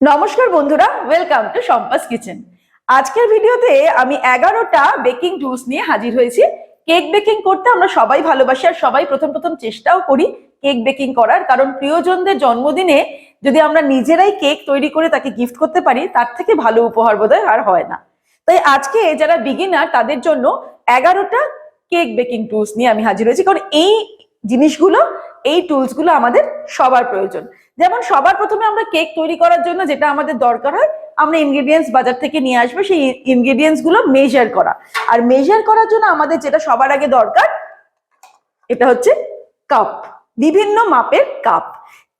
নমস্কার বন্ধুরা welcome to সম্পাস kitchen আজকের ভিডিওতে আমি এগারোটা বেকিং টুলস নিয়ে হাজির হয়েছি। কেক বেকিং করতে আমরা সবাই ভালোবাসি আর সবাই প্রথম প্রথম চেষ্টাও করি কেক বেকিং করার। কারণ প্রিয়জনদের জন্মদিনে যদি আমরা নিজেরাই কেক তৈরি করে তাকে গিফট করতে পারি, তার থেকে ভালো উপহার বোধহয় আর হয় না। তাই আজকে যারা বিগিনার তাদের জন্য এগারোটা কেক বেকিং টুলস নিয়ে আমি হাজির হয়েছি। কারণ এই জিনিসগুলো, এই টুলসগুলো আমাদের সবার প্রয়োজন। যেমন সবার প্রথমে আমরা কেক তৈরি করার জন্য যেটা আমাদের দরকার হয়, আমরা ইনগ্রেডিয়েন্টস বাজার থেকে নিয়ে আসব, সেই ইনগ্রেডিয়েন্টসগুলো মেজার করা। আর মেজার করার জন্য আমাদের যেটা সবার আগে দরকার, এটা হচ্ছে কাপ বিভিন্ন মাপের কাপ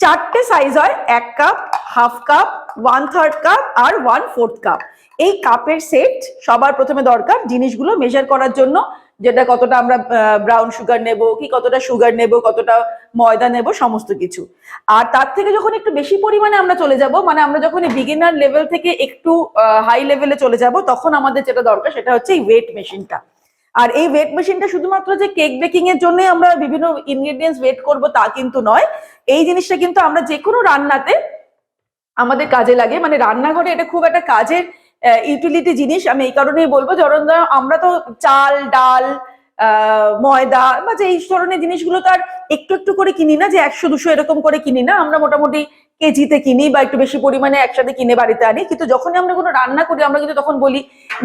চারটে সাইজ হয়, এক cup half cup one third cup আর ওয়ান ফোর্থ কাপ এই কাপের সেট সবার প্রথমে দরকার, জিনিসগুলো মেজার করার জন্য। যেটা কতটা আমরা ব্রাউন সুগার নেব, কি কতটা সুগার নেব, কতটা ময়দা নেব, সমস্ত কিছু। আর তার থেকে যখন একটু বেশি পরিমাণে আমরা চলে যাব মানে আমরা যখন বিগিনার লেভেল থেকে একটু হাই লেভেলে চলে যাব, তখন আমাদের যেটা দরকার সেটা হচ্ছে এই ওয়েট মেশিনটা আর এই ওয়েট মেশিনটা শুধুমাত্র যে কেক বেকিং এর জন্য আমরা বিভিন্ন ইনগ্রেডিয়েন্টস ওয়েট করব তা কিন্তু নয়, এই জিনিসটা কিন্তু আমরা যে কোনো রান্নাতে আমাদের কাজে লাগে। মানে রান্নাঘরে এটা খুব একটা কাজের ইউটিলিটি জিনিস, আমি এই কারণেই বলব, ধরুন ধরো আমরা তো চাল, ডাল ময়দা বা যে এই ধরনের জিনিসগুলো তো আর একটু একটু করে কিনি না, যে একশো, দুশো এরকম করে কিনি না, আমরা মোটামুটি কেজিতে কিনি বা একটু বেশি পরিমাণে একসাথে কিনে বাড়িতে আনি। কিন্তু যখনই আমরা কোনো রান্না করি, আমরা কিন্তু তখন বলি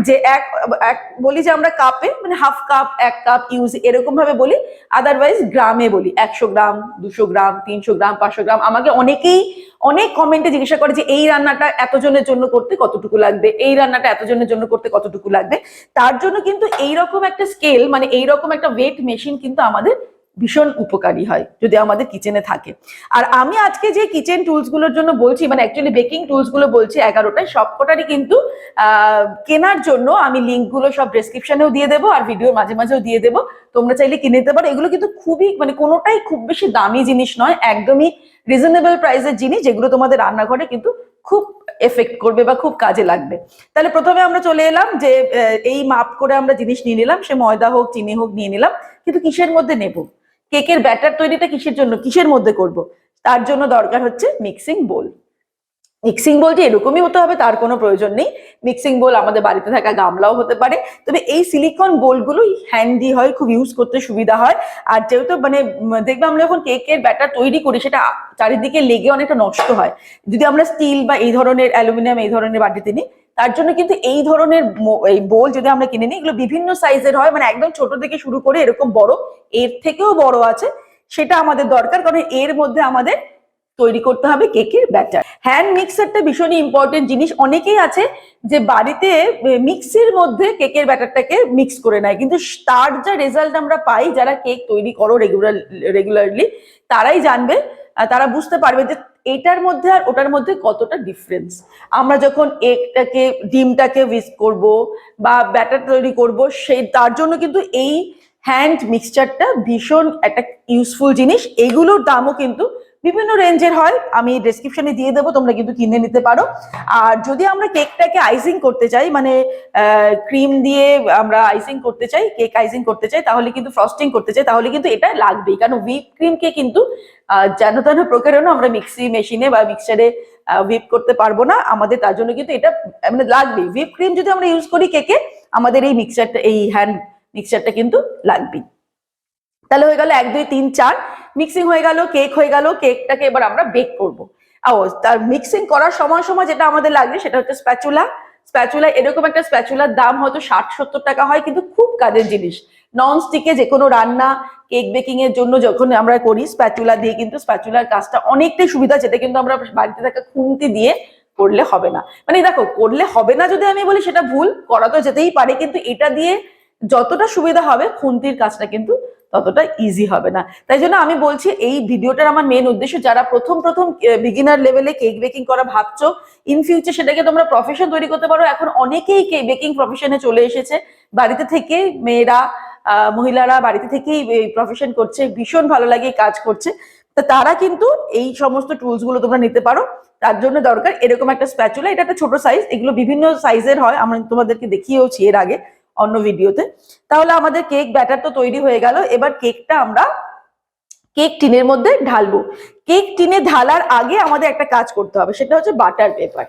যে এক এক, বলি যে আমরা কাপে মানে হাফ কাপ এক কাপ ইউজ এরকম ভাবে বলি। আদারওয়াইজ গ্রামে বলি, একশো গ্রাম, দুশো গ্রাম, তিনশো গ্রাম, পাঁচশো গ্রাম। আমাকে অনেকেই অনেক কমেন্টে জিজ্ঞাসা করে যে এই রান্নাটা এতজনের জন্য করতে কতটুকু লাগবে? এই রান্নাটা এতজনের জন্য করতে কতটুকু লাগবে? তার জন্য কিন্তু এইরকম একটা স্কেল মানে এইরকম একটা ওয়েট মেশিন কিন্তু আমাদের ভীষণ উপকারী হয় যদি আমাদের কিচেনে থাকে। আর আমি আজকে যে কিচেন টুলসগুলোর জন্য বলছি মানে অ্যাকচুয়ালি বেকিং টুলসগুলো বলছি এগারোটায়, সবকটারই কিন্তু কেনার জন্য আমি লিঙ্কগুলো সব ডেসক্রিপশনেও দিয়ে দেবো আর ভিডিওর মাঝে মাঝেও দিয়ে দেবো। তোমরা চাইলে কিনে নিতে পারো। এগুলো কিন্তু খুবই মানে কোনোটাই খুব বেশি দামি জিনিস নয়, একদমই রিজনেবল প্রাইসের জিনিস যেগুলো তোমাদের রান্নাঘরে কিন্তু খুব এফেক্ট করবে বা খুব কাজে লাগবে। তাহলে প্রথমে আমরা চলে এলাম যে এই মাপ করে আমরা জিনিস নিয়ে নিলাম। সে ময়দা হোক, চিনি হোক নিয়ে নিলাম। কিন্তু কিসের মধ্যে নেব? কেকের ব্যাটার তৈরিটা কিসের জন্য? কিসের মধ্যে করব? তার জন্য দরকার হচ্ছে মিক্সিং বোল মিক্সিং বোল যে এরকমই হতে হবে, তার কোনো প্রয়োজন নেই। মিক্সিং বোল আমাদের বাড়িতে থাকা গামলাও হতে পারে। তবে এই সিলিকন বোলগুলো হ্যান্ডি হয়, খুব ইউজ করতে সুবিধা হয়। আর যেহেতু মানে দেখবে আমরা যখন কেকের ব্যাটার তৈরি করি, সেটা চারিদিকে লেগে অনেকটা নষ্ট হয়। যদি আমরা স্টিল বা এই ধরনের অ্যালুমিনিয়াম এই ধরনের বাটিতে নিই তার জন্য কিন্তু এই ধরনের এই বোল যদি আমরা কিনে নিই, এগুলো বিভিন্ন সাইজের হয় মানে একদম ছোট থেকে শুরু করে এরকম বড়, এর থেকেও বড় আছে, সেটা আমাদের দরকার, কারণ এর মধ্যে আমাদের তৈরি করতে হবে কেকের ব্যাটার হ্যান্ড মিক্সারটা ভীষণই ইম্পর্টেন্ট জিনিস, অনেকেই আছে যে বাড়িতে মিক্সির মধ্যে কেকের ব্যাটারটাকে মিক্স করে নেয়, কিন্তু তার যা রেজাল্ট আমরা পাই, যারা কেক তৈরি করো রেগুলার রেগুলারলি তারাই জানবে তারা বুঝতে পারবে যে এটার মধ্যে আর ওটার মধ্যে কতটা ডিফারেন্স আমরা যখন এগটাকে, ডিমটাকে উইস্ক করব বা ব্যাটার তৈরি করব সেই তার জন্য কিন্তু এই হ্যান্ড মিক্সচারটা ভীষণ একটা ইউজফুল জিনিস। এগুলোর দামও কিন্তু বিভিন্ন রেঞ্জের হয়, আমি ডেসক্রিপশনে দিয়ে দেবো, তোমরা কিন্তু কিনে নিতে পারো। আর যদি আমরা কেকটাকে আইসিং করতে চাই মানে ক্রিম দিয়ে আমরা আইসিং করতে চাই কেক আইসিং করতে চাই, তাহলে কিন্তু ফ্রস্টিং করতে চাই, তাহলে কিন্তু এটা লাগবেই। কারণ হুইপ ক্রিমকে কিন্তু যেন তেন প্রকারেও আমরা মিক্সি মেশিনে বা মিক্সারে হুইপ করতে পারব না। আমাদের তার জন্য কিন্তু এটা মানে লাগবেই। হুইপ ক্রিম যদি আমরা ইউজ করি কেকে আমাদের এই মিক্সারটা এই হ্যান্ড মিক্সারটা কিন্তু লাগবেই। তাহলে হয়ে গেল এক, দুই, তিন, চার। মিক্সিং হয়ে গেল কেক হয়ে গেল কেকটাকে এবার আমরা বেক করব। তার মিক্সিং করার সময় সময় যেটা আমাদের লাগবে সেটা হচ্ছে স্প্যাচুলা স্প্যাচুলা এরকম একটা স্প্যাচুলার দাম হয়তো ষাট, সত্তর টাকা হয়, কিন্তু খুব কাজের জিনিস। নন স্টিকে যে কোনো রান্না কেক বেকিং এর জন্য যখন আমরা করি স্প্যাচুলা দিয়ে কিন্তু স্প্যাচুলার কাজটা অনেকটাই সুবিধা, যেটা কিন্তু আমরা বাড়িতে থাকা খুন্তি দিয়ে করলে হবে না। মানে দেখো, করলে হবে না যদি আমি বলি সেটা ভুল, করা তো যেতেই পারে, কিন্তু এটা দিয়ে যতটা সুবিধা হবে, খুন্তির কাজটা কিন্তু ততটা ইজি হবে না। তাই জন্য আমি বলছি, এই ভিডিওটার আমার মেন উদ্দেশ্য, যারা প্রথম প্রথম বিগিনার লেভেলে কেক বেকিং করা ভাবছ ইন ফিউচার সেটাকে তোমরা প্রফেশন তৈরি করতে পারো। এখন অনেকেই কেক বেকিং প্রফেশনে চলে এসেছে। বাড়িতে থেকে মেয়েরা মহিলারা বাড়িতে থেকেই প্রফেশন করছে, ভীষণ ভালো লাগে কাজ করছে। তা তারা কিন্তু এই সমস্ত টুলসগুলো তোমরা নিতে পারো। তার জন্য দরকার এরকম একটা স্প্যাচুলা এটা একটা ছোট সাইজ এগুলো বিভিন্ন সাইজের হয়, আমরা তোমাদেরকে দেখিয়েওছি এর আগে। অন্য ভিডিওতে। তাহলে আমাদের কেক ব্যাটার তো তৈরি হয়ে গেল। এবার কেকটা আমরা কেক টিনের মধ্যে ঢালবো। কেক টিনে ঢালার আগে আমাদের একটা কাজ করতে হবে, সেটা হচ্ছে বাটার পেপার।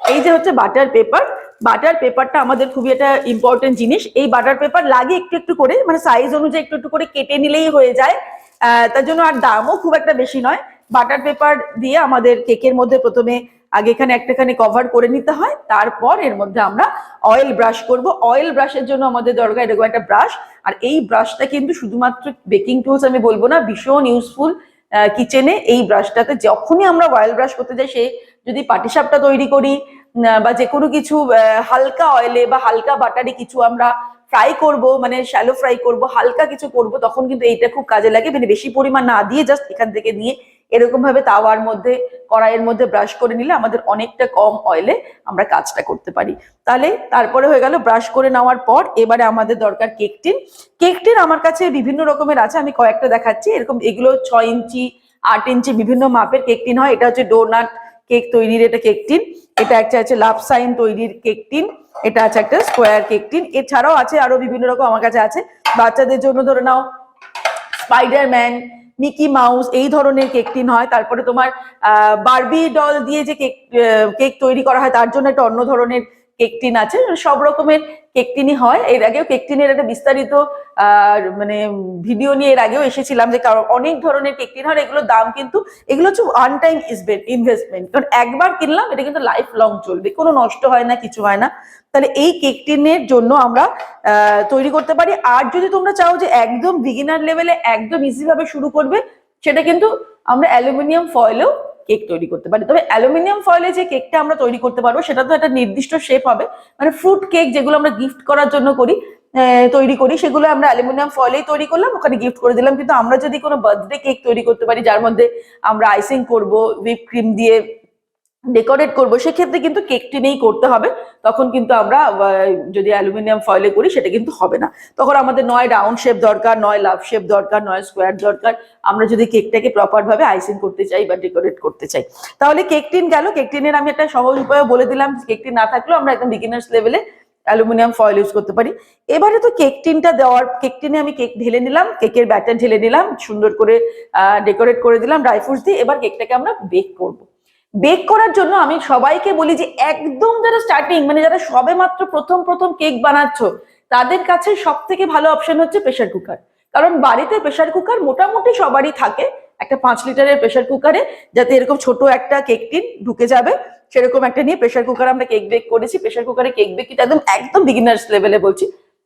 এই যে হচ্ছে বাটার পেপার, বাটার পেপারটা আমাদের খুবই একটা ইম্পর্টেন্ট জিনিস। এই বাটার পেপার লাগে একটু একটু করে মানে সাইজ অনুযায়ী একটু একটু করে কেটে নিলেই হয়ে যায়। তার জন্য আর দামও খুব একটা বেশি নয়। বাটার পেপার দিয়ে আমাদের কেকের মধ্যে প্রথমে আগে এখানে একটাখানে কভার করে নিতে হয়, তারপর এর মধ্যে আমরা অয়েল ব্রাশ করব। অয়েল ব্রাশের জন্য আমাদের দরকার, এরকম একটা ব্রাশ আর এই ব্রাশটা কিন্তু শুধুমাত্র বেকিং টুলস আমি বলব না, ভীষণ ইউজফুল কিচেনে এই ব্রাশটাতে যখনই আমরা অয়েল ব্রাশ করতে যাই, সে যদি পাটিসাপটা তৈরি করি বা যে কোনো কিছু হালকা অয়েলে বা হালকা বাটারে কিছু আমরা ফ্রাই করব মানে শ্যালো ফ্রাই করব, হালকা কিছু করব, তখন কিন্তু এইটা খুব কাজে লাগে। মানে বেশি পরিমাণ না দিয়ে জাস্ট এখান থেকে নিয়ে এরকম ভাবে তাওয়ার মধ্যে, কড়াইয়ের মধ্যে ব্রাশ করে নিলে আমাদের অনেকটা কম অয়েলে আমরা কাজটা করতে পারি। তাহলে তারপরে হয়ে গেল ব্রাশ করে নেওয়ার পর এবারে আমাদের দরকার কেক টিন কেক আমার কাছে বিভিন্ন রকমের আছে, আমি কয়েকটা দেখাচ্ছি। এরকম এগুলো ছয় ইঞ্চি, আট ইঞ্চি বিভিন্ন মাপের কেক টিন হয়। এটা হচ্ছে ডোনাট কেক তৈরির এটা কেক টিন এটা একটা আছে লাভ সাইন তৈরির কেক টিন এটা আছে একটা স্কোয়ার কেক টিন এছাড়াও আছে আরও বিভিন্ন রকম আমার কাছে আছে। বাচ্চাদের জন্য ধরে নাও স্পাইডারম্যান মিকি মাউস এই ধরনের কেক টিন হয়। তারপরে তোমার বার্বি ডল দিয়ে যে কেক কেক তৈরি করা হয়, তার জন্য একটা অন্য ধরনের কেক টিন আছে, সব রকমের কেকটিনই হয়। এর আগেও কেক টিনের একটা বিস্তারিত মানে ভিডিও নিয়ে এর আগেও এসেছিলাম যে কারণ অনেক ধরনের কেকটিন হয়, এগুলোর দাম কিন্তু, এগুলো হচ্ছে ওয়ান টাইম ইনভেস্টমেন্ট কারণ একবার কিনলাম, এটা কিন্তু লাইফ লং চলবে। কোনো নষ্ট হয় না, কিছু হয় না। তাহলে এই কেকটিনের জন্য আমরা তৈরি করতে পারি। আর যদি তোমরা চাও যে একদম বিগিনার লেভেলে একদম ইজি ভাবে শুরু করবে, সেটা কিন্তু আমরা অ্যালুমিনিয়াম ফয়েলেও কেক তৈরি করতে পারি। তবে অ্যালুমিনিয়াম ফয়েলে যে কেকটা আমরা তৈরি করতে পারব, সেটা তো একটা নির্দিষ্ট শেপ হবে। মানে ফ্রুট কেক যেগুলো আমরা গিফট করার জন্য করি তৈরি করি, সেগুলো আমরা অ্যালুমিনিয়াম ফয়েলেই তৈরি করলাম, ওখানে গিফট করে দিলাম। কিন্তু আমরা যদি কোনো বার্থডে কেক তৈরি করতে পারি, যার মধ্যে আমরা আইসিং করব হুইপ ক্রিম দিয়ে ডেকোরেট করব, সেক্ষেত্রে কিন্তু কেক টিনেই করতে হবে। তখন কিন্তু আমরা যদি অ্যালুমিনিয়াম ফয়েলে করি, সেটা কিন্তু হবে না। তখন আমাদের নয় রাউন্ড শেপ দরকার, নয় লাভ শেপ দরকার, নয় স্কোয়ার দরকার। আমরা যদি কেকটাকে প্রপার ভাবে আইসিং করতে চাই বা ডেকোরেট করতে চাই। তাহলে কেক টিন গেল। কেক টিনের আমি একটা সহজ উপায় বলে দিলাম। কেক টিন না থাকলেও আমরা একদম বিগিনার্স লেভেলে অ্যালুমিনিয়াম ফয়েল ইউজ করতে পারি। এবারে তো কেক টিনটা দেওয়ার কেক টিনে আমি কেক ঢেলে নিলাম কেকের ব্যাটার ঢেলে নিলাম, সুন্দর করে ডেকোরেট করে দিলাম ড্রাই ফ্রুটস দিয়ে, এবার কেকটাকে আমরা বেক করব। বেক করার জন্য আমি সবাইকে বলি যে একদম যারা স্টার্টিং মানে যারা সবে মাত্র প্রথম প্রথম কেক বানাচ্ছ, তাদের কাছে সব থেকে ভালো অপশন হচ্ছে প্রেশার কুকার কারণ বাড়িতে প্রেশার কুকার মোটামুটি সবারই থাকে। একটা পাঁচ লিটারের প্রেশার কুকারে যাতে এরকম ছোট একটা কেক টিন ঢুকে যাবে, সেরকম একটা নিয়ে প্রেশার কুকার আমরা কেক বেক করেছি। প্রেশার কুকারে কেক বেক একদম একদম বিগিনার্স লেভেলে বলছি।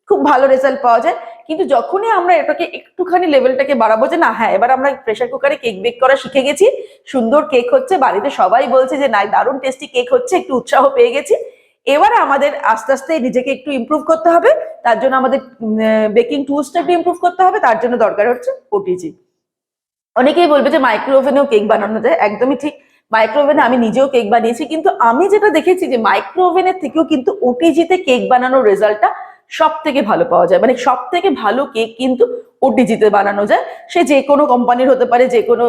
খুব ভালো রেজাল্ট পাওয়া যায়। কিন্তু যখনই আমরা এটাকে একটুখানি লেভেলটাকে বাড়াবো যে না হ্যাঁ এবার আমরা প্রেশার কুকারে কেক বেক করা শিখে গেছি, সুন্দর কেক হচ্ছে, বাড়িতে সবাই বলছে যে না দারুণ টেস্টি কেক হচ্ছে, একটু উৎসাহ পেয়ে গেছি। এবারে আমাদের আস্তে আস্তে নিজেকে একটু ইমপ্রুভ করতে হবে, তার জন্য আমাদের বেকিং টুলসটা একটু ইমপ্রুভ করতে হবে, তার জন্য দরকার হচ্ছে ওটিজি অনেকেই বলবে যে মাইক্রো ওভেনেও কেক বানানো যায়। একদমই ঠিক মাইক্রো ওভেনে আমি নিজেও কেক বানিয়েছি, কিন্তু আমি যেটা দেখেছি যে মাইক্রো ওভেনের থেকেও কিন্তু ওটিজিতে কেক বানানোর রেজাল্টটা সব থেকে ভালো পাওয়া যায়। মানে সব থেকে ভালো কেক কিন্তু ওটিজিতে বানানো যায়। সে যে কোনো কোম্পানির হতে পারে, যে কোনো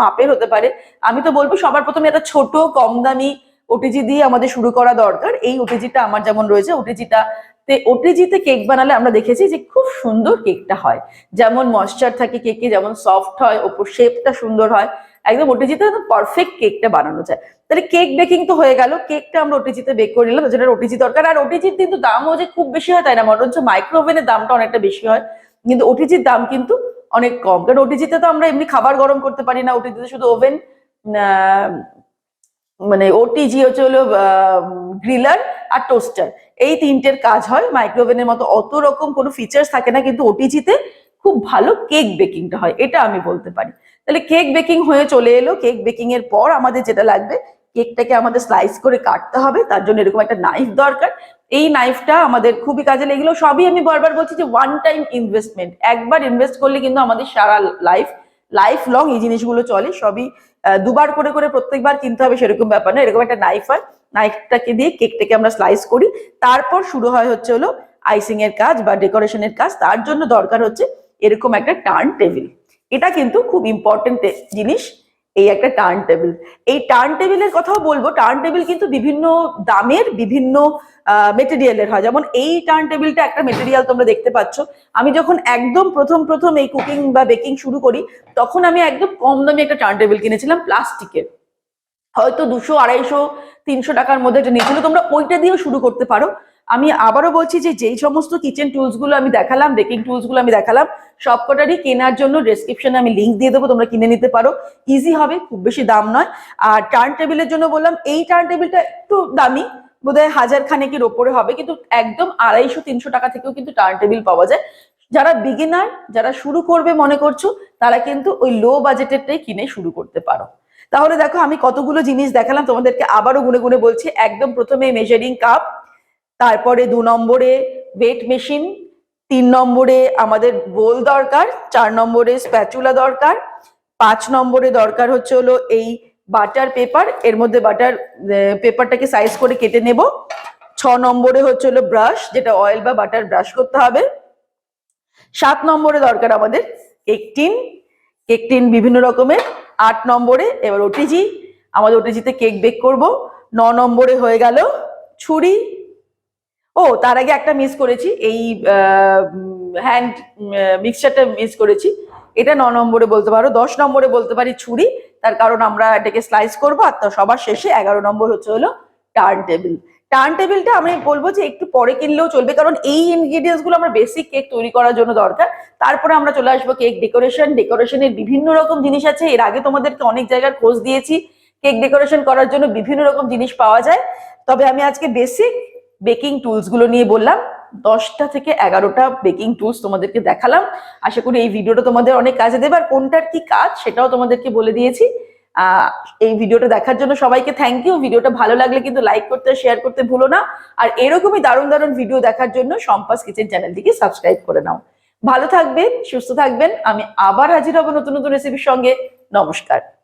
মাপের হতে পারে। আমি তো বলব সবার প্রথমে একটা ছোট, কম দামি ওটিজি দিয়ে আমাদের শুরু করা দরকার। এই ওটিজিটা আমার যেমন রয়েছে, ওটিজিটা তে ওটিজিতে কেক বানালে আমরা দেখেছি যে খুব সুন্দর কেকটা হয়। যেমন ময়শ্চার থাকে কেকে, যেমন সফট হয়, ওপর শেপটা সুন্দর হয়, একদম ওটিজিতে পারফেক্ট কেকটা বানানো যায়। তাহলে কেক বেকিং তো হয়ে গেল, কেকটা আমরা ওটিজিতে বেক করে নিলাম যেটা ওটিজি দরকার। আর ওটিজির কিন্তু দামও যে খুব বেশি হয় তাই না, বরঞ্চ মাইক্রো ওভেনের দামটা অনেকটা বেশি হয়, কিন্তু ওটিজির দাম কিন্তু অনেক কম। কারণ ওটিজিতে তো আমরা এমনি খাবার গরম করতে পারি না ওটিজিতে শুধু ওভেন মানে ওটিজি হচ্ছে হলো গ্রিলার আর টোস্টার এই তিনটের কাজ হয় মাইক্রোওভেনের মতো অত রকম কোনো ফিচার্স থাকে না, কিন্তু ওটিজিতে খুব ভালো কেক বেকিংটা হয়, এটা আমি বলতে পারি। তাহলে কেক বেকিং হয়ে চলে এলো কেক বেকিং এর পর আমাদের যেটা লাগবে কেকটাকে আমাদের স্লাইস করে কাটতে হবে, তার জন্য এরকম একটা নাইফ দরকার। এই নাইফটা আমাদের খুবই কাজে লেগেলো সবই আমি বারবার বলছি যে ওয়ান টাইম ইনভেস্টমেন্ট একবার ইনভেস্ট করলে কিন্তু আমাদের সারা লাইফ লাইফ লং এই জিনিসগুলো চলে। সবই দুবার করে করে প্রত্যেকবার কিনতে হবে, সেরকম ব্যাপার না। এরকম একটা নাইফ হয়। নাইফটাকে দিয়ে কেকটাকে আমরা স্লাইস করি। তারপর শুরু হয় হচ্ছে হলো আইসিং এর কাজ বা ডেকোরেশনের কাজ। তার জন্য দরকার হচ্ছে এরকম একটা টার্ন টেবিল এটা কিন্তু খুব ইম্পর্টেন্ট জিনিস, এই একটা টার্ন টেবিল এই টার্ন টেবিলের কথাও বলব টার্ন টেবিল কিন্তু বিভিন্ন দামের, বিভিন্ন মেটেরিয়ালের হয়। যেমন এই টার্ন টেবিলটা একটা মেটেরিয়াল তোমরা দেখতে পাচ্ছ। আমি যখন একদম প্রথম প্রথম এই কুকিং বা বেকিং শুরু করি, তখন আমি একদম কম দামে একটা টার্ন টেবিল কিনেছিলাম প্লাস্টিকের হয়তো দুশো, আড়াইশো, তিনশো টাকার মধ্যে এটা নিয়েছিল তোমরা ওইটা দিয়েও শুরু করতে পারো। আমি আবারও বলছি যে যেই সমস্ত কিচেন টুলসগুলো আমি দেখালাম বেকিং টুলসগুলো আমি দেখালাম, সবকটারই কেনার জন্য ডেসক্রিপশনে আমি লিঙ্ক দিয়ে দেবো, তোমরা কিনে নিতে পারো। ইজি হবে, খুব বেশি দাম নয়। আর টার্ন টেবিলের জন্য বললাম, এই টার্ন টেবিলটা একটু দামি, বোধহয় হাজার খানেকের ওপরে হবে, কিন্তু একদম আড়াইশো, তিনশো টাকা থেকেও কিন্তু টার্ন টেবিল পাওয়া যায়। যারা বিগিনার যারা শুরু করবে মনে করছ, তারা কিন্তু ওই লো বাজেটেরটাই কিনে শুরু করতে পারো। তাহলে দেখো আমি কতগুলো জিনিস দেখালাম, তোমাদেরকে আবারও গুনে গুনে বলছি। একদম প্রথমে মেজারিং কাপ তারপরে দু নম্বরে ওয়েট মেশিন তিন নম্বরে আমাদের বোল দরকার, চার নম্বরে স্প্যাচুলা দরকার, পাঁচ নম্বরে দরকার হচ্ছে হলো এই বাটার পেপার এর মধ্যে বাটার পেপারটাকে সাইজ করে কেটে নেব। ছ নম্বরে হচ্ছে হলো ব্রাশ যেটা অয়েল বা বাটার ব্রাশ করতে হবে। সাত নম্বরে দরকার আমাদের কেক টিন কেক টিন বিভিন্ন রকমের। আট নম্বরে, এবার ওটিজি আমাদের ওটিজিতে কেক বেক করব। ন নম্বরে হয়ে গেল ছুরি। ও, তার আগে একটা মিস করেছি, এই হ্যান্ড মিক্সচারটা মিস করেছি। এটা ন নম্বরে বলতে পারো, দশ নম্বরে বলতে পারি ছুরি। তার কারণ আমরা এটাকে স্লাইস করব, আর সবার শেষে এগারো নম্বর হচ্ছে হলো টার্ন টেবিল টার্ন টেবিলটা আমি বলব যে একটু পরে কিনলেও চলবে, কারণ এই ইনগ্রিডিয়েন্টসগুলো আমরা বেসিক কেক তৈরি করার জন্য দরকার। তারপরে আমরা চলে আসব কেক ডেকোরেশন ডেকোরেশনের বিভিন্ন রকম জিনিস আছে। এর আগে তোমাদেরকে অনেক জায়গার খোঁজ দিয়েছি। কেক ডেকোরেশন করার জন্য বিভিন্ন রকম জিনিস পাওয়া যায়। তবে আমি আজকে বেসিক বেকিং টুলসগুলো নিয়ে বললাম। দশটা থেকে এগারোটা বেকিং টুলস তোমাদেরকে দেখালাম। আশা করি এই ভিডিওটা তোমাদের অনেক কাজে দেবে। আর কোনটার কি কাজ সেটাও তোমাদেরকে বলে দিয়েছি। এই ভিডিওটা দেখার জন্য সবাইকে থ্যাংক ইউ ভিডিওটা ভালো লাগলে কিন্তু লাইক করতে শেয়ার করতে ভুলো না। আর এরকমই দারুণ দারুণ ভিডিও দেখার জন্য সম্পাস কিচেন চ্যানেলটিকে সাবস্ক্রাইব করে নাও। ভালো থাকবেন, সুস্থ থাকবেন। আমি আবার হাজির হব নতুন নতুন রেসিপির সঙ্গে। নমস্কার।